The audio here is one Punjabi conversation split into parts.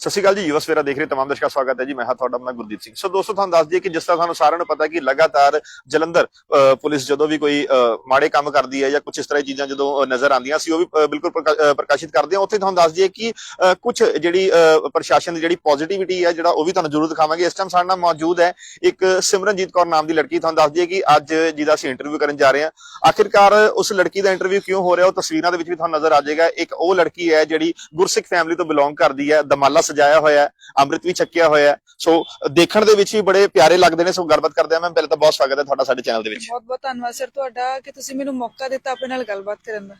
ਸਤਿ ਸ਼੍ਰੀ ਅਕਾਲ ਜੀ ਯੁਵਾ ਸਵੇਰਾ ਦੇਖ ਰਹੇ ਤਮਾਮ ਦਰਸ਼ਕਾਂ ਦਾ ਸਵਾਗਤ ਹੈ ਜੀ। ਮੈਂ ਹਾਂ ਤੁਹਾਡਾ ਆਪਣਾ ਗੁਰਦੀਪ ਸਿੰਘ। ਸੋ ਦੋਸਤੋ ਤੁਹਾਨੂੰ ਦੱਸ ਦਈਏ ਕਿ ਜਿਸ ਤਰ੍ਹਾਂ ਤੁਹਾਨੂੰ ਸਾਰਿਆਂ ਨੂੰ ਪਤਾ ਕਿ ਲਗਾਤਾਰ ਜਲੰਧਰ ਅਹ, ਪੁਲਿਸ ਜਦੋਂ ਵੀ ਕੋਈ ਅਹ, ਮਾੜੇ ਕੰਮ ਕਰਦੀ ਹੈ ਜਾਂ ਕੁਝ ਇਸ ਤਰ੍ਹਾਂ ਦੀ ਚੀਜ਼ਾਂ ਜਦੋਂ ਨਜ਼ਰ ਆਉਂਦੀਆਂ ਸੀ ਉਹ ਵੀ ਬਿਲਕੁਲ ਪ੍ਰਕਾਸ਼ਿਤ ਕਰਦੇ ਹਾਂ। ਉੱਥੇ ਤੁਹਾਨੂੰ ਦੱਸ ਦਈਏ ਕਿ ਕੁਝ ਜਿਹੜੀ ਅਹ, ਪ੍ਰਸ਼ਾਸਨ ਦੀ ਜਿਹੜੀ ਪੋਜ਼ਿਟਿਵਿਟੀ ਹੈ ਜਿਹੜਾ ਉਹ ਵੀ ਤੁਹਾਨੂੰ ਜ਼ਰੂਰ ਦਿਖਾਵਾਂਗੇ। ਇਸ ਟਾਈਮ ਸਾਡੇ ਨਾਲ ਮੌਜੂਦ ਹੈ ਇੱਕ ਸਿਮਰਨਜੀਤ ਕੌਰ ਨਾਮ ਦੀ ਲੜਕੀ। ਤੁਹਾਨੂੰ ਦੱਸ ਦਈਏ ਕਿ ਅੱਜ ਜਿਹਦਾ ਅਸੀਂ ਇੰਟਰਵਿਊ ਕਰਨ ਜਾ ਰਹੇ ਹਾਂ। ਆਖਿਰਕਾਰ ਉਸ ਲੜਕੀ ਦਾ ਇੰਟਰਵਿਊ ਕਿਉਂ ਹੋ ਰਿਹਾ? ਉਹ ਤਸਵੀਰਾਂ ਦੇ ਵਿੱਚ ਵੀ ਤੁਹਾਨੂੰ ਨਜ਼ਰ ਆ ਜਾਏਗਾ। ਇੱਕ ਉਹ ਲੜਕੀ ਹੈ ਜਿਹੜੀ ਗੁਰਸਿੱਖ ਫੈਮਿਲੀ ਤੋਂ ਬਿਲੋਂਗ ਕਰਦੀ ਹੈ ਦਮਾਲਾ ਸਜਾਇਆ ਹੋਇਆ ਹੈ ਅੰਮ੍ਰਿਤ ਵੀ ਛਕਿਆ ਹੋਇਆ ਹੈ। ਸੋ ਦੇਖਣ ਦੇ ਵਿੱਚ ਵੀ ਬੜੇ ਪਿਆਰੇ ਲੱਗਦੇ ਨੇ ਸੋ ਗੱਲਬਾਤ ਕਰਦੇ ਆ ਮੈਂ। ਪਹਿਲੇ ਤਾਂ ਬਹੁਤ ਸਵਾਗਤ ਹੈ ਤੁਹਾਡਾ ਸਾਡੇ ਚੈਨਲ ਦੇ ਵਿੱਚ। ਬਹੁਤ ਬਹੁਤ ਧੰਨਵਾਦ ਸਰ ਤੁਹਾਡਾ ਕਿ ਤੁਸੀਂ ਮੈਨੂੰ ਮੌਕਾ ਦਿੱਤਾ ਆਪਣੇ ਨਾਲ ਗੱਲਬਾਤ ਕਰਨ ਦਾ।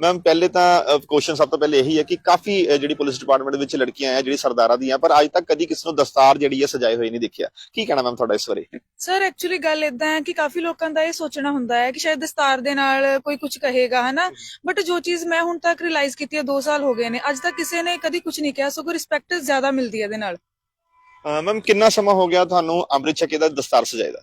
ਮੈਮ ਪਹਿਲੇ ਤਾਂ ਕੁਐਸਚਨ ਸਭ ਤੋਂ ਪਹਿਲੇ ਇਹੀ ਹੈ ਕਿ ਕਾਫੀ ਜਿਹੜੀ ਪੁਲਿਸ ਡਿਪਾਰਟਮੈਂਟ ਵਿੱਚ ਲੜਕੀਆਂ ਆ ਜਿਹੜੀ ਸਰਦਾਰਾਂ ਦੀਆਂ ਪਰ ਅੱਜ ਤੱਕ ਕਦੀ ਕਿਸੇ ਨੂੰ ਦਸਤਾਰ ਜਿਹੜੀ ਹੈ ਸਜਾਏ ਹੋਏ ਨਹੀਂ ਦੇਖਿਆ। ਕੀ ਕਹਿਣਾ ਮੈਮ ਤੁਹਾਡਾ ਇਸ ਬਾਰੇ? ਸਰ ਐਕਚੁਅਲੀ ਗੱਲ ਇਦਾਂ ਹੈ ਕਿ ਕਾਫੀ ਲੋਕਾਂ ਦਾ ਇਹ ਸੋਚਣਾ ਹੁੰਦਾ ਹੈ ਕਿ ਸ਼ਾਇਦ ਦਸਤਾਰ ਦੇ ਨਾਲ ਕੋਈ ਕੁਝ ਕਹੇਗਾ ਹਨਾ? ਬਟ ਜੋ ਚੀਜ਼ ਮੈਂ ਹੁਣ ਤੱਕ ਰਿਅਲਾਈਜ਼ ਕੀਤੀ ਹੈ 2 ਸਾਲ ਹੋ ਗਏ ਨੇ। ਅੱਜ ਤੱਕ ਕਿਸੇ ਨੇ ਕਦੀ ਕੁਝ ਨਹੀਂ ਕਿਹਾ ਸਗੋਂ ਰਿਸਪੈਕਟ ਜ਼ਿਆਦਾ ਮਿਲਦੀ ਹੈ ਇਹਦੇ ਨਾਲ। ਮੈਮ ਕਿੰਨਾ ਸਮਾਂ ਹੋ ਗਿਆ ਤੁਹਾਨੂੰ ਅੰਮ੍ਰਿਤ ਛਕੇ ਦਾ ਦਸਤਾਰ ਸਜਾਏ ਦਾ?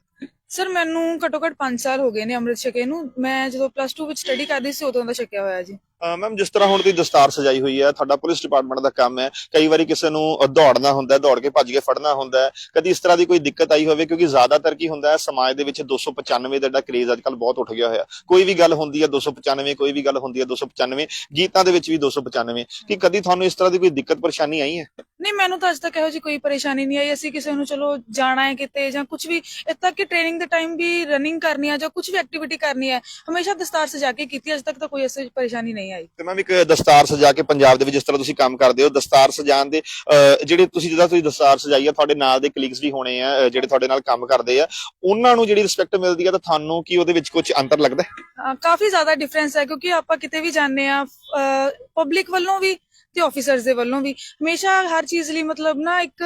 ਸਰ ਮੈਨੂੰ ਘੱਟੋ ਘੱਟ 5 ਸਾਲ ਹੋ ਗਏ ਨੇ ਅੰਮ੍ਰਿਤ ਛਕੇ ਨੂੰ। ਮੈਂ ਜਦੋਂ ਪਲੱਸ 2 ਵਿੱਚ ਸਟੱਡੀ ਕਰਦੀ ਸੀ ਉਦੋਂ ਦਾ ਛਕਿਆ ਹੋਇਆ ਜੀ। ਮੈਮ ਜਿਸ ਤਰ੍ਹਾਂ ਹੁਣ ਤੁਸੀਂ ਦਸਤਾਰ ਸਜਾਈ ਹੋਈ ਹੈ, ਤੁਹਾਡਾ ਪੁਲਿਸ ਡਿਪਾਰਟਮੈਂਟ ਦਾ ਕੰਮ ਹੈ, ਕਈ ਵਾਰੀ ਕਿਸੇ ਨੂੰ ਦੌੜਨਾ ਹੁੰਦਾ ਦੌੜ ਕੇ ਭੱਜ ਕੇ ਫੜਨਾ ਹੁੰਦਾ ਕਦੀ ਇਸ ਤਰ੍ਹਾਂ ਦੀ ਕੋਈ ਦਿੱਕਤ ਆਈ ਹੋਵੇ, ਕਿਉਂਕਿ ਜ਼ਿਆਦਾਤਰ ਕੀ ਹੁੰਦਾ ਹੈ, ਸਮਾਜ ਦੇ ਵਿੱਚ 295 ਦਾ ਜਿਹੜਾ ਕਰੇਜ਼ ਅੱਜਕੱਲ ਬਹੁਤ ਉੱਠ ਗਿਆ ਹੋਇਆ। ਕੋਈ ਵੀ ਗੱਲ ਹੁੰਦੀ ਹੈ 295 ਕੋਈ ਵੀ ਗੱਲ ਹੁੰਦੀ ਹੈ 295 ਗੀਤਾਂ ਦੇ ਵਿੱਚ ਵੀ 295 ਕਿ ਕਦੀ ਤੁਹਾਨੂੰ ਇਸ ਤਰ੍ਹਾਂ ਦੀ ਕੋਈ ਦਿੱਕਤ, ਪਰੇਸ਼ਾਨੀ ਆਈ ਹੈ? ਨਹੀਂ, ਮੈਨੂੰ ਤਾਂ ਅੱਜ ਤੱਕ ਇਹੋ ਜਿਹੀ ਕੋਈ ਪਰੇਸ਼ਾਨੀ ਨਹੀਂ ਆਈ। ਅਸੀਂ ਕਿਸੇ ਨੂੰ ਚਲੋ ਜਾਣਾ ਹੈ ਕਿਤੇ ਜਾਂ ਕੁਝ ਵੀ, ਇੱਥੇ ਤੱਕ ਕਿ ਟ੍ਰੇਨਿੰਗ ਦੇ ਟਾਈਮ ਵੀ ਰਨਿੰਗ ਕਰਨੀ ਹੈ ਜਾਂ ਕੁਝ ਵੀ ਐਕਟੀਵਿਟੀ ਕਰਨੀ ਹੈ, ਹਮੇਸ਼ਾ ਦਸਤਾਰ ਸਜਾ ਕੇ ਕੀਤੀ ਅੱਜ ਤੱਕ ਤਾਂ ਕੋਈ ਐਸੀ ਪਰੇਸ਼ਾਨੀ ਨਹੀਂ ਆਈ। ਤੇ ਮੈਮ ਇੱਕ ਦਸਤਾਰ ਸਜਾ ਕੇ ਪੰਜਾਬ ਦੇ ਵਿੱਚ ਜਿਸ ਤਰ੍ਹਾਂ ਤੁਸੀਂ ਕੰਮ ਕਰਦੇ ਹੋ ਦਸਤਾਰ ਸਜਾਉਣ ਦੇ ਜਿਹੜੇ ਤੁਸੀਂ ਜਿਹਦਾ ਤੁਸੀਂ ਦਸਤਾਰ ਸਜਾਈ ਆ ਤੁਹਾਡੇ ਨਾਲ ਦੇ ਕਲੀਗਸ ਵੀ ਹੋਣੇ ਆ ਜਿਹੜੇ ਤੁਹਾਡੇ ਨਾਲ ਕੰਮ ਕਰਦੇ ਆ ਉਹਨਾਂ ਨੂੰ ਜਿਹੜੀ ਰਿਸਪੈਕਟ ਮਿਲਦੀ ਆ ਤਾਂ ਤੁਹਾਨੂੰ ਕੀ ਉਹਦੇ ਵਿੱਚ ਕੁਝ ਅੰਤਰ ਲੱਗਦਾ ਹੈ? ਕਾਫੀ ਜ਼ਿਆਦਾ ਡਿਫਰੈਂਸ ਹੈ ਕਿਉਂਕਿ ਆਪਾਂ ਕਿਤੇ ਵੀ ਜਾਂਦੇ ਆ ਪਬਲਿਕ ਵੱਲੋਂ ਵੀ ਤੇ ਆਫੀਸਰਸ ਦੇ ਵੱਲੋਂ ਵੀ। ਹਮੇਸ਼ਾ ਹਰ ਚੀਜ਼ ਲਈ ਮਤਲਬ ਨਾ ਇੱਕ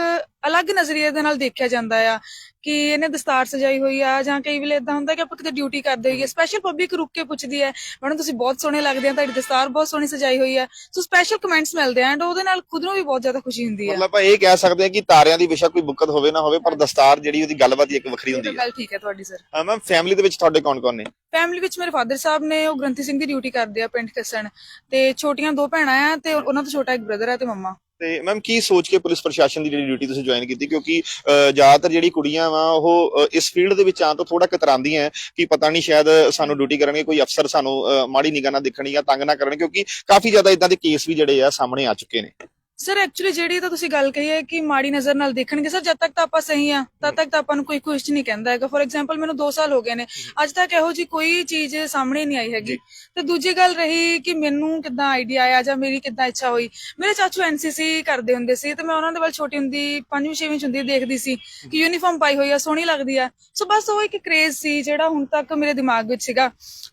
ਅਲੱਗ ਨਜ਼ਰੀਏ ਦੇ ਨਾਲ ਦੇਖਿਆ ਜਾਂਦਾ ਆ। ਕਿ ਇਹਨੇ ਦਸਤਾਰ ਸਜਾਈ ਹੋਈ ਆ ਜਾਂ ਕਈ ਵੇਲੇ ਇਦਾਂ ਹੁੰਦਾ ਕਿ ਆਪਾਂ ਕਿਤੇ ਡਿਊਟੀ ਕਰਦੇ ਹੋਈਏ ਸਪੈਸ਼ਲ ਪਬਲਿਕ ਰੁਕ ਕੇ ਪੁੱਛਦੀ ਹੈ ਮੈਡਮ ਤੁਸੀਂ ਬਹੁਤ ਸੋਹਣੇ ਲੱਗਦੇ ਆ ਤੁਹਾਡੀ ਦਸਤਾਰ ਬਹੁਤ ਸੋਹਣੀ ਸਜਾਈ ਹੋਈ ਹੈ ਸੋ ਸਪੈਸ਼ਲ ਕਮੈਂਟਸ ਮਿਲਦੇ ਆ ਐਂਡ ਉਹਦੇ ਨਾਲ ਖੁਦ ਨੂੰ ਵੀ ਬਹੁਤ ਜ਼ਿਆਦਾ ਖੁਸ਼ੀ ਹੁੰਦੀ ਹੈ ਮਤਲਬ ਆਪਾਂ ਇਹ ਕਹਿ ਸਕਦੇ ਹਾਂ ਕਿ ਤਾਰਿਆਂ ਦੀ ਵਿਸ਼ਾ ਕੋਈ ਬੁੱਕਤ ਹੋਵੇ ਨਾ ਹੋਵੇ ਪਰ ਦਸਤਾਰ ਜਿਹੜੀ ਉਹਦੀ ਗੱਲਬਾਤ ਹੀ ਇੱਕ ਵੱਖਰੀ ਹੁੰਦੀ ਹੈ। ਗੱਲ ਠੀਕ ਹੈ ਤੁਹਾਡੀ ਸਰ ਮੈਮ ਫੈਮਿਲੀ ਦੇ ਵਿੱਚ ਤੁਹਾਡੇ ਕੌਣ ਕੌਣ ਨੇ? ਫੈਮਿਲੀ ਵਿੱਚ ਮੇਰੇ ਫਾਦਰ ਸਾਹਿਬ ਨੇ ਉਹ ਗ੍ਰੰਥੀ ਸਿੰਘ ਦੀ ਡਿਊਟੀ ਕਰਦੇ ਆ ਪਿੰਡ ਕਸਣ। ਤੇ ਛੋਟੀਆਂ ਦੋ ਭੈਣਾਂ ਆ ਤੇ ਉਹਨਾਂ ਤੋਂ ਛੋਟਾ ਇੱਕ ਬ੍ਰਦਰ ਹੈ ਤੇ ਮੰਮਾ। ਤੇ ਮੈਮ ਕੀ ਸੋਚ ਕੇ ਪੁਲਿਸ ਪ੍ਰਸ਼ਾਸਨ ਦੀ ਜਿਹੜੀ ਡਿਊਟੀ ਤੁਸੀਂ ਜੁਆਇਨ ਕੀਤੀ? ਕਿਉਂਕਿ ਅ, ਜ਼ਿਆਦਾਤਰ ਜਿਹੜੀ ਕੁੜੀਆਂ ਵਾ ਉਹ ਇਸ ਫੀਲਡ ਦੇ ਵਿੱਚ ਆਉਣ ਤੋਂ ਥੋੜਾ ਕਤਰਾਉਂਦੀਆਂ ਹੈ ਕਿ ਪਤਾ ਨਹੀਂ ਸ਼ਾਇਦ ਸਾਨੂੰ ਡਿਊਟੀ ਕਰਨਗੇ ਕੋਈ ਅਫਸਰ ਸਾਨੂੰ ਮਾੜੀ ਨਿਗਾਹ ਨਾਲ ਦੇਖਣ ਜਾਂ ਤੰਗ ਨਾ ਕਰਨ ਕਿਉਂਕਿ ਕਾਫੀ ਜ਼ਿਆਦਾ ਇਦਾਂ ਦੇ ਕੇਸ ਵੀ ਜਿਹੜੇ ਆ ਸਾਹਮਣੇ ਆ ਚੁੱਕੇ ਨੇ। ਸਰ ਐਕਚੁਅਲੀ ਜਿਹੜੀ ਤਾਂ ਤੁਸੀਂ ਗੱਲ ਕਹੀ ਹੈ ਕਿ ਮਾੜੀ ਨਜ਼ਰ ਨਾਲ ਦੇਖਣਗੇ ਸਰ ਜਦ ਤੱਕ ਤਾਂ ਆਪਾਂ ਸਹੀ ਆ ਤਦ ਤੱਕ ਤਾਂ ਆਪਾਂ ਨੂੰ ਕੋਈ ਕੁਐਸਚਨ ਨਹੀਂ ਕਹਿੰਦਾ ਹੈਗਾ। ਫੋਰ ਐਗਜ਼ਾਮਪਲ ਮੈਨੂੰ 2 ਸਾਲ ਹੋ ਗਏ ਨੇ। ਅੱਜ ਤੱਕ ਇਹੋ ਜੀ ਕੋਈ ਚੀਜ਼ ਸਾਹਮਣੇ ਨਹੀਂ ਆਈ ਹੈਗੀ। ਤੇ ਦੂਜੀ ਗੱਲ ਰਹੀ ਕਿ ਮੈਨੂੰ ਕਿੱਦਾਂ ਆਈਡੀਆ ਆਇਆ ਜਾਂ ਮੇਰੀ ਕਿੱਦਾਂ ਇੱਛਾ ਹੋਈ। ਮੇਰੇ ਚਾਚੂ ਐਨਸੀਸੀ ਕਰਦੇ ਹੁੰਦੇ ਸੀ ਤੇ ਮੈਂ ਉਹਨਾਂ ਦੇ ਵੱਲ ਛੋਟੀ ਹੁੰਦੀ 5ਵੀਂ 6ਵੀਂ ਚ ਹੁੰਦੀ ਦੇਖਦੀ ਸੀ ਕਿ ਯੂਨੀਫਾਰਮ ਪਾਈ ਹੋਈ ਆ ਸੋਹਣੀ ਲੱਗਦੀ ਆ। ਸੋ ਬਸ ਉਹ ਇੱਕ ਕ੍ਰੇਜ਼ ਸੀ ਜਿਹੜਾ ਹੁਣ ਤੱਕ ਮੇਰੇ ਦਿਮਾਗ ਵਿੱਚ ਸੀਗਾ।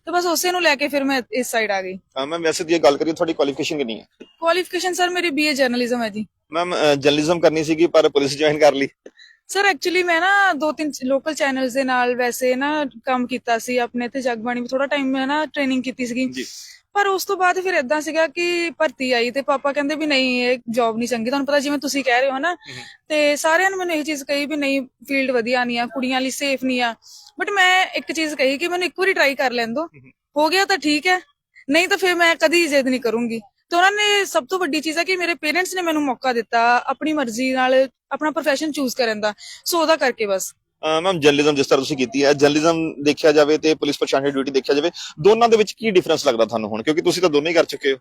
ਤੇ ਬਸ ਉਸੇ ਨੂੰ ਲੈ ਕੇ ਫਿਰ ਮੈਂ ਇਸ ਸਾਈਡ ਆ ਗਈ। ਮੈਮ ਵੈਸੇ ਦੀ ਗੱਲ ਕਰੀਏ ਤੁਹਾਡੀ ਕੁਆਲੀਫਿਕੇਸ਼ਨ ਕਿੰਨੀ ਹੈ? ਕੁਆਲੀਫਿਕੇਸ਼ਨ ਸਰ ਮੇਰੀ ਬੀਏ ਜਰਨਲਿਜ਼ਮ ਹੈ ਜੀ। ਮੈਮ ਜਰਨਲਿਜ਼ਮ ਕਰਨੀ ਸੀਗੀ ਪਰ ਪੁਲਿਸ ਜੁਆਇਨ ਕਰ ਲਈ। ਸਰ ਐਕਚੁਅਲੀ ਮੈਂ ਨਾ ਦੋ ਤਿੰਨ ਲੋਕਲ ਚੈਨਲਸ ਦੇ ਨਾਲ ਵੈਸੇ ਨਾ ਕੰਮ ਕੀਤਾ ਸੀ ਆਪਣੇ ਤੇ ਜਗਬਾਣੀ ਵੀ ਥੋੜਾ ਟਾਈਮ ਮੈਂ ਨਾ ਟ੍ਰੇਨਿੰਗ ਕੀਤੀ ਸੀਗੀ। ਜੀ। ਪਰ ਉਸ ਤੋਂ ਬਾਅਦ ਫਿਰ ਇਦਾਂ ਸੀਗਾ ਕਿ ਭਰਤੀ ਆਈ ਤੇ ਪਾਪਾ ਕਹਿੰਦੇ ਵੀ ਨਹੀਂ ਇਹ ਜੌਬ ਨਹੀਂ ਚੰਗੀ। ਤੁਹਾਨੂੰ ਪਤਾ ਜਿਵੇਂ ਤੁਸੀਂ ਕਹਿ ਰਹੇ ਹੋ ਨਾ ਤੇ ਸਾਰਿਆਂ ਨੇ ਮੈਨੂੰ ਇਹ ਚੀਜ਼ ਕਹੀ ਵੀ ਨਹੀਂ ਫੀਲਡ ਵਧੀਆ ਨਹੀਂ ਆ ਕੁੜੀਆਂ ਲਈ ਸੇਫ ਨਹੀਂ ਆ। ਬਟ ਮੈਂ ਇੱਕ ਚੀਜ਼ ਕਹੀ ਕਿ ਮੈਨੂੰ ਇੱਕ ਵਾਰੀ ਟਰਾਈ ਕਰ ਲੈਣ ਦੋ ਹੋ ਗਿਆ ਤਾਂ ਠੀਕ ਹੈ ਨਹੀਂ ਤਾਂ ਫਿਰ ਮੈਂ ਕਦੀ ਜਿੱਦ ਨਹੀਂ ਕਰੂੰਗੀ। ਤੇ ਉਹਨਾਂ ਨੇ ਸਭ ਤੋਂ ਵੱਡੀ ਚੀਜ਼ ਹੈ ਕਿ ਮੇਰੇ ਪੇਰੈਂਟਸ ਨੇ ਮੈਨੂੰ ਮੌਕਾ ਦਿੱਤਾ ਆਪਣੀ ਮਰਜ਼ੀ ਨਾਲ ਆਪਣਾ profession ਚੂਜ਼ ਕਰਨ ਦਾ। ਸੋ ਉਹਦਾ ਕਰਕੇ ਬਸ। ਮੈਮ ਜਰਨਲਿਜ਼ਮ ਜਿਸ ਤਰ੍ਹਾਂ ਤੁਸੀਂ ਕੀਤੀ ਹੈ ਜਰਨਲਿਜ਼ਮ ਦੇਖਿਆ ਜਾਵੇ ਤੇ ਪੁਲਿਸ ਪ੍ਰਸ਼ਾਸਨ ਦੀ ਡਿਊਟੀ ਦੇਖਿਆ ਜਾਵੇ ਦੋਨਾਂ ਦੇ ਵਿੱਚ ਕੀ ਡਿਫਰੈਂਸ ਲੱਗਦਾ ਤੁਹਾਨੂੰ ਹੁਣ? ਕਿਉਂਕਿ ਤੁਸੀਂ ਤਾਂ ਦੋਨੇ ਹੀ ਕਰ ਚੁੱਕੇ ਹੋ।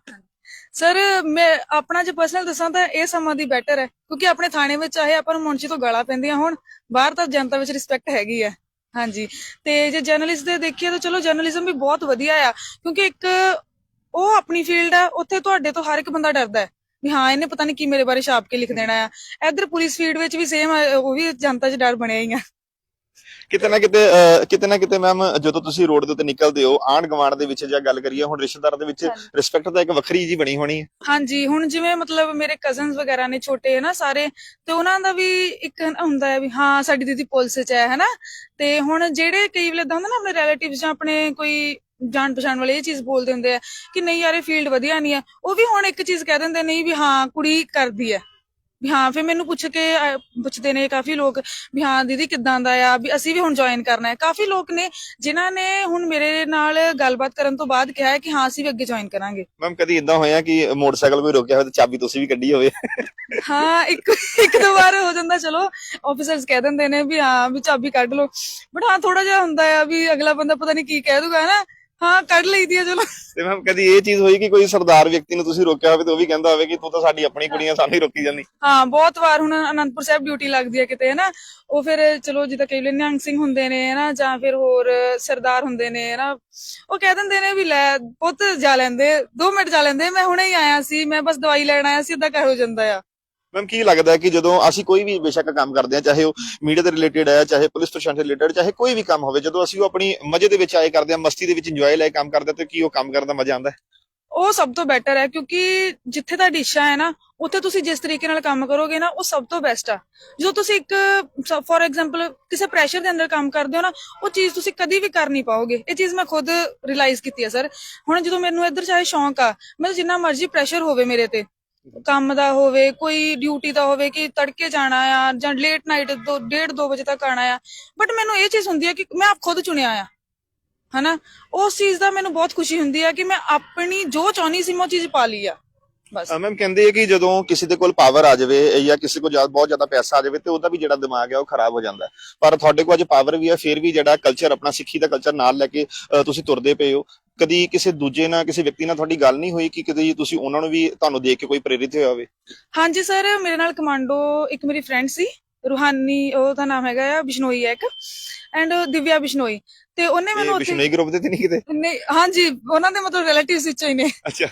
ਸਰ ਮੈਂ ਆਪਣਾ ਜੇ ਪਰਸਨਲ ਦੱਸਾਂ ਤਾਂ ਇਹ ਸਮਾਂ ਦੀ ਬੈਟਰ ਹੈ ਕਿਉਂਕਿ ਆਪਣੇ ਥਾਣੇ ਵਿੱਚ ਚਾਹੇ ਆਪਾਂ ਨੂੰ ਮੁੰਸ਼ੀ ਤੋਂ ਗਾਲਾਂ ਪੈਂਦੀਆਂ ਹੁਣ ਬਾਹਰ ਤਾਂ ਜਨਤਾ ਵਿੱਚ ਰਿਸਪੈਕਟ ਹੈਗੀ ਹੈ। ਹਾਂਜੀ। ਤੇ ਜੇ ਜਰਨਲਿਸਟ ਦੇ ਦੇਖੀਏ ਤਾਂ ਚਲੋ ਜਰਨਲਿਜ਼ਮ ਵੀ ਬਹੁਤ ਵਧੀਆ ਆ ਕਿਉਂਕਿ ਇੱਕ ਉਹ ਆਪਣੀ ਫੀਲਡ ਆ ਉੱਥੇ ਤੁਹਾਡੇ ਤੋਂ ਹਰ ਇੱਕ ਬੰਦਾ ਡਰਦਾ ਹੈ ਵੀ ਹਾਂ ਇਹਨੇ ਪਤਾ ਨਹੀਂ ਕੀ ਮੇਰੇ ਬਾਰੇ ਛਾਪ ਕੇ ਲਿਖ ਦੇਣਾ ਆ ਇੱਧਰ ਪੁਲਿਸ ਫੀਲਡ ਵਿੱਚ ਵੀ ਸੇਮ ਉਹ ਵੀ ਜਨਤਾ 'ਚ ਡਰ ਬਣਿਆ ਹੀ ਆ। ਕਿਤੇ ਨਾ ਕਿਤੇ ਕਿਤੇ ਨਾ ਕਿਤੇ ਮੈਮ ਜਦੋਂ ਤੁਸੀਂ ਰੋਡ ਦੇ ਉੱਤੇ ਨਿਕਲਦੇ ਹੋ ਆਂਢ ਗੁਆਂਢ ਦੇ ਵਿੱਚ ਜਾਂ ਗੱਲ ਕਰੀਏ ਹੁਣ ਰਿਸ਼ਤੇਦਾਰਾਂ ਦੇ ਵਿੱਚ। ਰਿਸਪੈਕਟ ਤਾਂ ਇੱਕ ਵੱਖਰੀ ਜੀ ਬਣੀ ਹੋਣੀ ਹੈ। ਹਾਂਜੀ ਹੁਣ ਜਿਵੇਂ ਮਤਲਬ ਮੇਰੇ ਕਜ਼ਨਸ ਵਗੈਰਾ ਨੇ ਛੋਟੇ ਹੈ ਨਾ ਸਾਰੇ ਤੇ ਉਹਨਾਂ ਦਾ ਵੀ ਇੱਕ ਹੁੰਦਾ ਹੈ ਵੀ ਹਾਂ ਸਾਡੀ ਦੀਦੀ ਪੁਲਿਸ 'ਚ ਹੈ ਹਨਾ ਤੇ ਹੁਣ ਜਿਹੜੇ ਕਈ ਵੇਲੇ ਦਾ ਹੁੰਦਾ ਨਾ ਆਪਣੇ ਰਿਲੇਟਿਵਸ ਜਾਂ ਆਪਣੇ ਕੋਈ ਜਾਣ ਪਛਾਣ ਵਾਲੇ ਇਹ ਚੀਜ਼ ਬੋਲਦੇ ਹੁੰਦੇ ਆ ਕਿ ਨਹੀਂ ਯਾਰ ਇਹ ਫੀਲਡ ਵਧੀਆ ਨਹੀਂ ਹੈ। ਉਹ ਵੀ ਹੁਣ ਇੱਕ ਚੀਜ਼ ਕਹਿ ਦਿੰਦੇ ਨਹੀਂ ਵੀ ਹਾਂ ਕੁੜੀ ਕਰਦੀ ਹੈ। ਵੀ ਹਾਂ ਫਿਰ ਮੈਨੂੰ ਪੁੱਛ ਕੇ ਅਹ, ਪੁੱਛਦੇ ਨੇ ਕਾਫੀ ਲੋਕ ਵੀ ਹਾਂ ਦੀਦੀ ਕਿੱਦਾਂ ਦਾ ਆ? ਵੀ ਅਸੀਂ ਵੀ ਹੁਣ ਜੁਆਇਨ ਕਰਨਾ ਹੈ। ਕਾਫੀ ਲੋਕ ਨੇ ਜਿਨ੍ਹਾਂ ਨੇ ਹੁਣ ਮੇਰੇ ਨਾਲ ਗੱਲਬਾਤ ਕਰਨ ਤੋਂ ਬਾਅਦ ਕਿਹਾ ਹੈ ਕਿ ਹਾਂ ਅਸੀਂ ਵੀ ਅੱਗੇ ਜੁਆਇਨ ਕਰਾਂਗੇ। ਮੈਮ ਕਦੀ ਇਦਾਂ ਹੋਇਆ ਕਿ ਮੋਟਰਸਾਈਕਲ ਕੋਈ ਰੋਕਿਆ ਹੋਵੇ ਤੇ ਚਾਬੀ ਤੁਸੀਂ ਵੀ ਕੱਢੀ ਹੋਵੇ? ਹਾਂ ਇੱਕ ਇੱਕ ਦੋ ਵਾਰ ਹੋ ਜਾਂਦਾ ਚਲੋ ਆਫੀਸਰਸ ਕਹਿ ਦਿੰਦੇ ਨੇ ਵੀ ਹਾਂ ਵੀ ਚਾਬੀ ਕੱਢ ਲਓ। ਬਟ ਹਾਂ ਥੋੜਾ ਜਿਹਾ ਹੁੰਦਾ ਆ ਵੀ ਅਗਲਾ ਬੰਦਾ ਪਤਾ ਨਹੀਂ ਕੀ ਕਹਿ ਦੂਗਾ ਨਾ? ਹਾਂ ਕੱਢ ਲਈਦੀ ਆ ਚਲੋ। ਤੇ ਮੈਮ ਕਦੀ ਇਹ ਚੀਜ਼ ਹੋਈ ਕਿ ਕੋਈ ਸਰਦਾਰ ਵਿਅਕਤੀ ਨੂੰ ਤੁਸੀਂ ਰੋਕਿਆ ਹੋਵੇ ਤੇ ਉਹ ਵੀ ਕਹਿੰਦਾ ਹੋਵੇ ਕਿ ਤੂੰ ਤਾਂ ਸਾਡੀ ਆਪਣੀ ਕੁੜੀਆਂ ਸਾਨੂੰ ਹੀ ਰੋਕੀ ਜਾਂਦੀ। ਹਾਂ ਬਹੁਤ ਵਾਰ ਹੁਣ ਅਨੰਦਪੁਰ ਸਾਹਿਬ ਡਿਊਟੀ ਲੱਗਦੀ ਹੈ ਕਿਤੇ ਹੈ ਨਾ ਉਹ ਫਿਰ ਚਲੋ ਜਿੱਦਾਂ ਕਈ ਵੇਲੇ ਨਿਹੰਗ ਸਿੰਘ ਹੁੰਦੇ ਨੇ ਹੈ ਨਾ ਜਾਂ ਫਿਰ ਹੋਰ ਸਰਦਾਰ ਹੁੰਦੇ ਨੇ ਹੈ ਨਾ ਉਹ ਕਹਿ ਦਿੰਦੇ ਨੇ ਵੀ ਲੈ ਪੁੱਤ ਜਾ ਲੈਂਦੇ 2 ਮਿੰਟ ਜਾ ਲੈਂਦੇ ਮੈਂ ਹੁਣੇ ਹੀ ਆਇਆ ਸੀ ਮੈਂ ਬਸ ਦਵਾਈ ਲੈਣ ਆਇਆ ਸੀ ਇਦਾਂ ਕਹਿ ਹੋ ਜਾਂਦਾ ਆ। ਮੈਮ ਕੀ ਲੱਗਦਾ ਕਿ ਜਦੋਂ ਅਸੀਂ ਕੋਈ ਵੀ ਬੇਸ਼ੱਕ ਕੰਮ ਕਰਦੇ ਹਾਂ, ਚਾਹੇ ਉਹ ਮੀਡੀਆ ਦੇ ਰਿਲੇਟਡ ਹੈ, ਚਾਹੇ ਪੁਲਿਸ ਪ੍ਰਸ਼ਾਸਨ ਦੇ ਰਿਲੇਟਡ ਚਾਹੇ ਕੋਈ ਵੀ ਕੰਮ ਹੋਵੇ, ਜਦੋਂ ਅਸੀਂ ਉਹ ਆਪਣੀ ਮਜ਼ੇ ਦੇ ਵਿੱਚ ਆਏ ਕਰਦੇ ਹਾਂ, ਮਸਤੀ ਦੇ ਵਿੱਚ ਇੰਜੋਏ ਲੈ ਕੰਮ ਕਰਦੇ ਤੇ ਕੀ ਉਹ ਕੰਮ ਕਰਨ ਦਾ ਮਜ਼ਾ ਆਉਂਦਾ ਉਹ ਸਭ ਤੋਂ ਬੈਟਰ ਹੈ, ਕਿਉਂਕਿ ਜਿੱਥੇ ਤੁਹਾਡੀ ਇੱਛਾ ਹੈ ਨਾ, ਉੱਥੇ ਤੁਸੀਂ ਜਿਸ ਤਰੀਕੇ ਨਾਲ ਕੰਮ ਕਰੋਗੇ ਨਾ, ਉਹ ਸਭ ਤੋਂ ਬੈਸਟ ਆ। ਜਦੋਂ ਤੁਸੀਂ ਇੱਕ ਫੋਰ ਐਗਜ਼ਾਮਪਲ ਕਿਸੇ ਪ੍ਰੈਸ਼ਰ ਦੇ ਅੰਦਰ ਕੰਮ ਕਰਦੇ ਹੋ ਨਾ, ਉਹ ਚੀਜ਼ ਤੁਸੀਂ ਕਦੀ ਵੀ ਕਰ ਨਹੀਂ ਪਾਓਗੇ। ਇਹ ਚੀਜ਼ ਮੈਂ ਖੁਦ ਰਿਅਲਾਈਜ਼ ਕੀਤੀ ਹੈ ਸਰ ਹੁਣ ਜਦੋਂ ਮੈਨੂੰ ਇੱਧਰ ਚਾਹੇ ਸ਼ੌਂਕ ਆ, ਮੈਂ ਜਿੰਨਾ ਮਰਜ਼ੀ ਪ੍ਰੈਸ਼ਰ ਹੋਵੇ ਮੇਰੇ ਤੇ ਕੰਮ ਦਾ ਹੋਵੇ, ਕੋਈ ਡਿਊਟੀ ਦਾ ਹੋਵੇ ਕਿ ਤੜਕੇ ਜਾਣਾ ਆ ਜਾਂ ਲੇਟ ਨਾਈਟ ਦੋ, ਡੇਢ ਵਜੇ ਤੱਕ ਆਣਾ ਆ। ਬਟ ਮੈਨੂੰ ਇਹ ਚੀਜ਼ ਹੁੰਦੀ ਹੈ ਕਿ ਮੈਂ ਆਪ ਖੁਦ ਚੁਣਿਆ ਆ। ਹਨਾ? ਉਸ ਚੀਜ਼ ਦਾ ਮੈਨੂੰ ਬਹੁਤ ਖੁਸ਼ੀ ਹੁੰਦੀ ਹੈ ਕਿ ਮੈਂ ਆਪਣੀ ਜੋ ਚਾਹਨੀ ਸੀ ਮੈਂ ਉਹ ਚੀਜ਼ ਪਾ ਲਈ ਆ। ਬਸ। ਮੈਮ ਕਹਿੰਦੇ ਆ ਕਿ ਜਦੋਂ ਕਿਸੇ ਦੇ ਕੋਲ ਪਾਵਰ ਆ ਜਾਵੇ ਜਾਂ ਕਿਸੇ ਕੋਲ ਬਹੁਤ ਜ਼ਿਆਦਾ ਪੈਸਾ ਆ ਜਾਵੇ ਤੇ ਉਹਦਾ ਵੀ ਜਿਹੜਾ ਦਿਮਾਗ ਹੈ ਉਹ ਖਰਾਬ ਹੋ ਜਾਂਦਾ। ਪਰ ਤੁਹਾਡੇ ਕੋਲ ਅੱਜ ਪਾਵਰ ਵੀ ਹੈ ਫਿਰ ਵੀ ਜਿਹੜਾ ਕਲਚਰ ਆਪਣਾ ਸਿੱਖੀ ਦਾ ਕਲਚਰ ਨਾਲ ਲੈ ਕੇ ਤੁਸੀਂ ਤੁਰਦੇ ਪਏ ਹੋ। ਕਦੀ ਕਿਸੇ ਦੂਜੇ ਨਾਲ ਕਿਸੇ ਵਿਅਕਤੀ ਨਾਲ ਤੁਹਾਡੀ ਗੱਲ ਨਹੀਂ ਹੋਈ ਕਿ ਕਦੀ ਤੁਸੀਂ ਉਹਨਾਂ ਨੂੰ ਵੀ ਤੁਹਾਨੂੰ ਦੇਖ ਕੇ ਕੋਈ ਪ੍ਰੇਰਿਤ ਹੋਇਆ ਹੋਵੇ? ਹਾਂਜੀ ਸਰ ਮੇਰੇ ਨਾਲ ਕਮਾਂਡੋ ਇੱਕ ਮੇਰੀ ਫਰੈਂਡ ਸੀ ਰੂਹਾਨੀ ਉਹਦਾ ਨਾਮ ਹੈਗਾ ਆ ਬਿਸ਼ਨੋਈ ਹੈ ਇੱਕ ਐਂਡ ਦਿਵਿਆ ਬਿਸ਼ਨੋਈ। ਤੇ ਉਹਨੇ ਮੈਨੂੰ ਉੱਥੇ ਬਿਸ਼ਨੋਈ ਗਰੁੱਪ ਦੇ ਤੇ ਨਹੀਂ ਕਿਤੇ? ਨਹੀਂ ਹਾਂਜੀ ਉਹਨਾਂ ਦੇ ਮਤਲਬ ਰਿਲੇਟਿਵਸ ਵਿੱਚੋਂ ਹੀ ਨੇ। ਅੱਛਾ।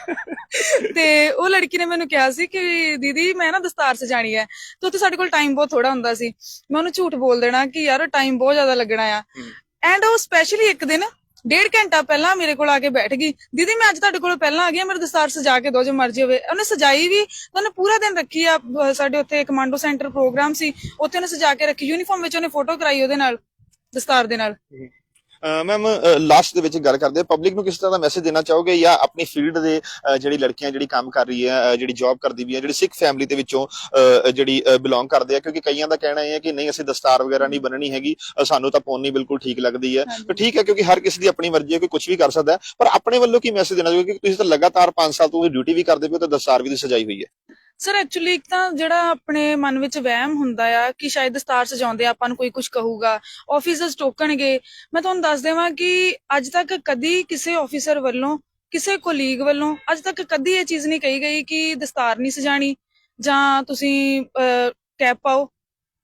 ਤੇ ਉਹ ਲੜਕੀ ਨੇ ਮੈਨੂੰ ਕਿਹਾ ਸੀ ਕਿ ਦੀਦੀ ਮੈਂ ਨਾ ਦਸਤਾਰ ਸਜਾਣੀ ਹੈ ਤੇ ਉੱਥੇ ਸਾਡੇ ਕੋਲ ਟਾਈਮ ਬਹੁਤ ਥੋੜਾ ਹੁੰਦਾ ਸੀ। ਮੈਂ ਉਹਨੂੰ ਝੂਠ ਬੋਲ ਦੇਣਾ ਕਿ ਯਾਰ ਟਾਈਮ ਬਹੁਤ ਜ਼ਿਆਦਾ ਲੱਗਣਾ ਆ। ਐਂਡ ਉਹ ਸਪੈਸ਼ਲੀ ਇੱਕ ਦਿਨ ਡੇਢ ਘੰਟਾ ਪਹਿਲਾਂ ਮੇਰੇ ਕੋਲ ਆ ਕੇ ਬੈਠ ਗਈ। ਦੀਦੀ, ਮੈਂ ਅੱਜ ਤੁਹਾਡੇ ਕੋਲ ਪਹਿਲਾਂ ਆ ਗਈ ਮੇਰੇ ਦਸਤਾਰ ਸਜਾ ਕੇ ਦੋ ਜੋ ਮਰਜ਼ੀ ਹੋਵੇ। ਉਹਨੇ ਸਜਾਈ ਵੀ ਤੇ ਉਹਨੇ ਪੂਰਾ ਦਿਨ ਰੱਖੀ ਆ ਸਾਡੇ ਉੱਥੇ ਕਮਾਂਡੋ ਸੈਂਟਰ ਪ੍ਰੋਗਰਾਮ ਸੀ, ਉੱਥੇ ਉਹਨੇ ਸਜਾ ਕੇ ਰੱਖੀ। ਯੂਨੀਫਾਰਮ ਵਿੱਚ ਉਹਨੇ ਫੋਟੋ ਕਰਾਈ ਉਹਦੇ ਨਾਲ, ਦਸਤਾਰ ਦੇ ਨਾਲ। ਮੈਮ ਲਾਸਟ ਦੇ ਵਿੱਚ ਗੱਲ ਕਰਦੇ ਪਬਲਿਕ ਨੂੰ ਕਿਸ ਤਰ੍ਹਾਂ ਦਾ ਮੈਸੇਜ ਦੇਣਾ ਚਾਹੋਗੇ ਜਾਂ ਆਪਣੀ ਫੀਲਡ ਦੇ ਜਿਹੜੀ ਲੜਕੀਆਂ ਜਿਹੜੀ ਕੰਮ ਕਰ ਰਹੀ ਹੈ ਜਿਹੜੀ ਜੌਬ ਕਰਦੀ ਵੀ ਹੈ ਜਿਹੜੀ ਸਿੱਖ ਫੈਮਿਲੀ ਦੇ ਵਿੱਚੋਂ ਜਿਹੜੀ ਬਿਲੋਂਗ ਕਰਦੇ ਆ? ਕਿਉਂਕਿ ਕਈਆਂ ਦਾ ਕਹਿਣਾ ਇਹ ਹੈ ਕਿ ਨਹੀਂ ਅਸੀਂ ਦਸਤਾਰ ਵਗੈਰਾ ਨਹੀਂ ਬੰਨਣੀ ਹੈਗੀ ਸਾਨੂੰ ਤਾਂ ਪਾਉਣੀ ਬਿਲਕੁਲ ਠੀਕ ਲੱਗਦੀ ਹੈ। ਤਾਂ ਠੀਕ ਹੈ ਕਿਉਂਕਿ ਹਰ ਕਿਸੇ ਦੀ ਆਪਣੀ ਮਰਜ਼ੀ ਹੈ ਕੋਈ ਕੁਝ ਵੀ ਕਰ ਸਕਦਾ ਪਰ ਆਪਣੇ ਵੱਲੋਂ ਕੀ ਮੈਸੇਜ ਦੇਣਾ ਚਾਹੋਗੇ? ਕਿਉਂਕਿ ਤੁਸੀਂ ਤਾਂ ਲਗਾਤਾਰ 5 ਸਾਲ ਤੋਂ ਡਿਊਟੀ ਵੀ ਕਰਦੇ ਪਏ ਹੋ ਤਾਂ ਦਸਤਾਰ ਵੀ ਦੀ ਸਜਾਈ ਹੋਈ ਹੈ। ਸਰ ਐਕਚੁਅਲੀ ਇੱਕ ਤਾਂ ਜਿਹੜਾ ਆਪਣੇ ਮਨ ਵਿੱਚ ਵਹਿਮ ਹੁੰਦਾ ਆ ਕਿ ਸ਼ਾਇਦ ਦਸਤਾਰ ਸਜਾਉਂਦੇ ਆਪਾਂ ਨੂੰ ਕੋਈ ਕੁਝ ਕਹੂਗਾ ਆਫੀਸਰਸ ਟੋਕਣਗੇ। ਮੈਂ ਤੁਹਾਨੂੰ ਦੱਸ ਦੇਵਾਂ ਕਿ ਅੱਜ ਤੱਕ ਕਦੀ ਕਿਸੇ ਆਫੀਸਰ ਵੱਲੋਂ, ਕਿਸੇ ਕੋਲੀਗ ਵੱਲੋਂ ਅੱਜ ਤੱਕ ਕਦੀ ਇਹ ਚੀਜ਼ ਨਹੀਂ ਕਹੀ ਗਈ ਕਿ ਦਸਤਾਰ ਨਹੀਂ ਸਜਾਣੀ ਜਾਂ ਤੁਸੀਂ ਕੈਪ ਪਾਓ।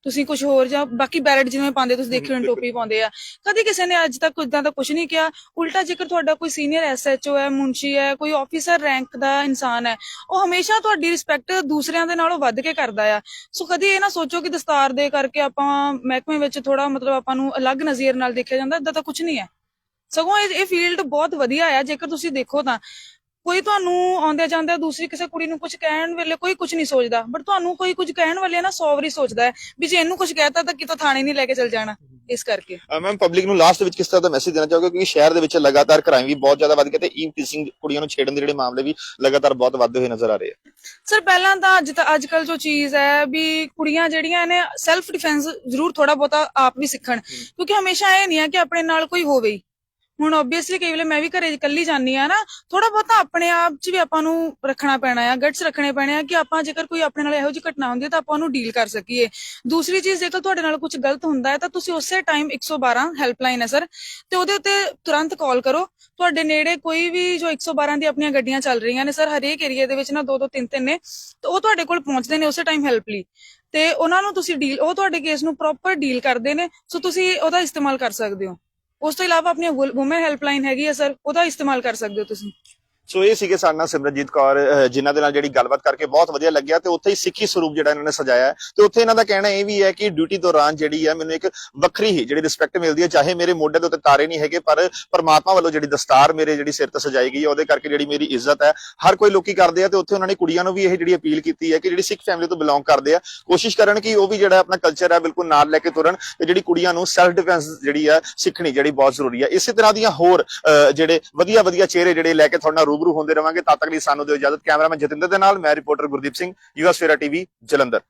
ਤੁਸੀਂ ਕੁਝ ਹੋਰ ਜਾਂ ਬਾਕੀ ਬੈਰਟ ਜਿਵੇਂ ਪਾਉਂਦੇ ਤੁਸੀਂ ਦੇਖੇ ਹੋਣ ਟੋਪੀ ਪਾਉਂਦੇ ਆ। ਕਦੀ ਕਿਸੇ ਨੇ ਅੱਜ ਤੱਕ ਇਦਾਂ ਦਾ ਕੁਝ ਨਹੀਂ ਕਿਹਾ। ਉਲਟਾ ਜੇਕਰ ਤੁਹਾਡਾ ਕੋਈ ਸੀਨੀਅਰ ਐਸਐਚਓ ਹੈ ਮੁੰਸ਼ੀ ਹੈ ਕੋਈ ਆਫੀਸਰ ਰੈਂਕ ਦਾ ਇਨਸਾਨ ਹੈ ਉਹ ਹਮੇਸ਼ਾ ਤੁਹਾਡੀ ਰਿਸਪੈਕਟ ਦੂਸਰਿਆਂ ਦੇ ਨਾਲੋਂ ਵੱਧ ਕੇ ਕਰਦਾ ਆ। ਸੋ ਕਦੀ ਇਹ ਨਾ ਸੋਚੋ ਕਿ ਦਸਤਾਰ ਦੇ ਕਰਕੇ ਆਪਾਂ ਮਹਿਕਮੇ ਵਿੱਚ ਥੋੜਾ ਮਤਲਬ ਆਪਾਂ ਨੂੰ ਅਲੱਗ ਨਜ਼ਰ ਨਾਲ ਦੇਖਿਆ ਜਾਂਦਾ ਇਦਾਂ ਤਾਂ ਕੁਝ ਨਹੀਂ ਹੈ। ਸਗੋਂ ਇਹ ਫੀਲਡ ਬਹੁਤ ਵਧੀਆ ਆ। ਜੇਕਰ ਤੁਸੀਂ ਦੇਖੋ ਤਾਂ ਕੋਈ ਤੁਹਾਨੂੰ ਆਉਂਦੇ ਜਾਂਦੇ ਦੂਸਰੀ ਕਿਸੇ ਕੁੜੀ ਨੂੰ ਕੁਝ ਕਹਿਣ ਵੇਲੇ ਕੋਈ ਕੁਝ ਨਹੀਂ ਸੋਚਦਾ ਬਟ ਤੁਹਾਨੂੰ ਕੋਈ ਕੁਝ ਕਹਿਣ ਵੇਲੇ ਨਾ 100 ਵਾਰੀ ਸੋਚਦਾ ਹੈ ਵੀ ਜੇ ਇਹਨੂੰ ਕੁਝ ਕਹਿਤਾ ਤਾਂ ਕਿਤੋਂ ਥਾਣੇ ਨਹੀਂ ਲੈ ਕੇ ਚਲ ਜਾਣਾ ਇਸ ਕਰਕੇ। ਮੈਮ ਪਬਲਿਕ ਨੂੰ ਲਾਸਟ ਵਿੱਚ ਕਿਸ ਤਰ੍ਹਾਂ ਦਾ ਮੈਸੇਜ ਦੇਣਾ ਚਾਹੋਗੇ? ਕਿਉਂਕਿ ਸ਼ਹਿਰ ਦੇ ਵਿੱਚ ਲਗਾਤਾਰ ਕ੍ਰਾਈਮ ਵੀ ਬਹੁਤ ਜ਼ਿਆਦਾ ਵੱਧ ਗਿਆ ਤੇ ਟੀਸਿੰਗ ਕੁੜੀਆਂ ਨੂੰ ਛੇੜਨ ਦੇ ਜਿਹੜੇ ਮਾਮਲੇ ਵੀ ਲਗਾਤਾਰ ਬਹੁਤ ਵੱਧਦੇ ਹੋਏ ਨਜ਼ਰ ਆ ਰਹੇ ਆ। ਸਰ ਪਹਿਲਾਂ ਤਾਂ ਅੱਜ ਤਾਂ ਅੱਜ ਕੱਲ ਜੋ ਚੀਜ਼ ਹੈ ਵੀ ਕੁੜੀਆਂ ਜਿਹੜੀਆਂ ਨੇ ਸੈਲਫ ਡਿਫੈਂਸ ਜ਼ਰੂਰ ਥੋੜਾ ਬਹੁਤਾ ਆਪ ਵੀ ਸਿੱਖਣ ਕਿਉਂਕਿ ਹਮੇਸ਼ਾ ਇਹ ਨਹੀਂ ਹੈ ਕਿ ਆਪਣੇ ਨਾਲ ਕੋਈ ਹੋਵੇ ਹੁਣ ਆਬਵੀਅਸਲੀ ਕਈ ਵੇਲੇ ਮੈਂ ਵੀ ਘਰੇ ਇਕੱਲੀ ਜਾਂਦੀ ਆ ਨਾ ਥੋੜਾ ਬਹੁਤਾ ਆਪਣੇ ਆਪ 'ਚ ਵੀ ਆਪਾਂ ਨੂੰ ਰੱਖਣਾ ਪੈਣਾ ਆ ਗਟਸ ਰੱਖਣੇ ਪੈਣੇ ਆ ਕਿ ਆਪਾਂ ਜੇਕਰ ਕੋਈ ਆਪਣੇ ਨਾਲ ਇਹੋ ਜਿਹੀ ਘਟਨਾ ਹੁੰਦੀ ਹੈ ਤਾਂ ਆਪਾਂ ਉਹਨੂੰ ਡੀਲ ਕਰ ਸਕੀਏ। ਦੂਸਰੀ ਚੀਜ਼ ਜੇਕਰ ਤੁਹਾਡੇ ਨਾਲ ਕੁਝ ਗਲਤ ਹੁੰਦਾ ਹੈ ਤਾਂ ਤੁਸੀਂ ਉਸੇ ਟਾਈਮ 112 ਹੈਲਪਲਾਈਨ ਹੈ ਸਰ ਤੇ ਉਹਦੇ ਉੱਤੇ ਤੁਰੰਤ ਕਾਲ ਕਰੋ। ਤੁਹਾਡੇ ਨੇੜੇ ਕੋਈ ਵੀ ਜੋ 112 ਦੀ ਆਪਣੀਆਂ ਗੱਡੀਆਂ ਚੱਲ ਰਹੀਆਂ ਨੇ ਸਰ ਹਰੇਕ ਏਰੀਆ ਦੇ ਵਿੱਚ ਨਾ ਦੋ ਦੋ ਤਿੰਨ ਤਿੰਨ ਨੇ, ਤੇ ਉਹ ਤੁਹਾਡੇ ਕੋਲ ਪਹੁੰਚਦੇ ਨੇ ਉਸੇ ਟਾਈਮ ਹੈਲਪ ਲਈ। ਤੇ ਉਹਨਾਂ ਨੂੰ ਤੁਸੀਂ ਡੀਲ ਉਹ ਤੁਹਾਡੇ ਕੇਸ ਨੂੰ ਪ੍ਰੋਪਰ ਡੀਲ ਕਰਦੇ ਨੇ ਸੋ ਤੁਸੀਂ ਉਹਦਾ ਇਸਤੇਮਾਲ ਕਰ ਸਕਦੇ ਹੋ। ਉਸ ਤੋਂ ਇਲਾਵਾ ਆਪਣੀ ਔਮਨ ਹੈਲਪਲਾਈਨ ਹੈਗੀ ਹੈ ਸਰ ਉਹਦਾ ਇਸਤੇਮਾਲ ਕਰ ਸਕਦੇ ਹੋ ਤੁਸੀਂ। ਸੋ ਇਹ ਸੀਗੇ ਸਾਡੇ ਨਾਲ ਸਿਮਰਨਜੀਤ ਕੌਰ ਅਹ, ਜਿਨ੍ਹਾਂ ਦੇ ਨਾਲ ਜਿਹੜੀ ਗੱਲਬਾਤ ਕਰਕੇ ਬਹੁਤ ਵਧੀਆ ਲੱਗਿਆ ਤੇ ਉੱਥੇ ਹੀ ਸਿੱਖੀ ਸਰੂਪ ਜਿਹੜਾ ਇਹਨਾਂ ਨੇ ਸਜਾਇਆ ਹੈ। ਤੇ ਉੱਥੇ ਇਹਨਾਂ ਦਾ ਕਹਿਣਾ ਇਹ ਵੀ ਹੈ ਕਿ ਡਿਊਟੀ ਦੌਰਾਨ ਜਿਹੜੀ ਹੈ ਮੈਨੂੰ ਇੱਕ ਵੱਖਰੀ ਹੀ ਜਿਹੜੀ ਰਿਸਪੈਕਟ ਮਿਲਦੀ ਹੈ ਚਾਹੇ ਮੇਰੇ ਮੋਢੇ ਦੇ ਉੱਤੇ ਤਾਰੇ ਨਹੀਂ ਹੈਗੇ ਪਰ ਪਰਮਾਤਮਾ ਵੱਲੋਂ ਜਿਹੜੀ ਦਸਤਾਰ ਮੇਰੇ ਜਿਹੜੀ ਸਿਰ ਤੇ ਸਜਾਈ ਗਈ ਹੈ ਉਹਦੇ ਕਰਕੇ ਜਿਹੜੀ ਮੇਰੀ ਇੱਜ਼ਤ ਹੈ। ਹਰ ਕੋਈ ਲੋਕੀ ਕਰਦੇ ਆ ਤੇ ਉੱਥੇ ਉਹਨਾਂ ਨੇ ਕੁੜੀਆਂ ਨੂੰ ਵੀ ਇਹ ਜਿਹੜੀ ਅਪੀਲ ਕੀਤੀ ਹੈ ਕਿ ਜਿਹੜੀ ਸਿੱਖ ਫੈਮਿਲੀ ਤੋਂ ਬਿਲੋਂਗ ਕਰਦੇ ਆ ਕੋਸ਼ਿਸ਼ ਕਰਨ ਕਿ ਉਹ ਵੀ ਜਿਹੜਾ ਆਪਣਾ ਕਲਚਰ ਹੈ ਬਿਲਕੁਲ ਨਾਲ ਲੈ ਕੇ ਤੁਰਨ ਤੇ ਜਿਹੜੀ ਕੁੜੀਆਂ ਨੂੰ ਸੈਲਫ ਡਿਫੈਂਸ ਜਿਹੜੀ ਹੈ ਸਿੱਖਣੀ ਜਿਹੜੀ ਬਹੁਤ ਜ਼ਰੂਰੀ ਹੈ। ਇਸੇ ਤਰ੍ਹਾਂ ਦੀਆਂ ਹੋਰ ਅਹ, ਜਿਹੜੇ ਵਧੀਆ ਵਧੀਆ ਚਿਹਰੇ ਜਿਹੜੇ ਲੈ ਕੇ ਤੁਹਾਡੇ ਨਾਲ ਰੂਬਰੂ ਹੁੰਦੇ ਰਵਾਂਗੇ। ਤਦ ਤੱਕ ਲਈ ਸਾਨੂੰ ਦਿਓ ਇਜਾਜ਼ਤ। ਕੈਮਰਾਮੈਨ ਜਤਿੰਦਰ ਦੇ ਨਾਲ, ਮੈਂ ਰਿਪੋਰਟਰ ਗੁਰਦੀਪ ਸਿੰਘ, ਯੂਐਸ ਫੇਰਾ ਟੀਵੀ, ਜਲੰਧਰ।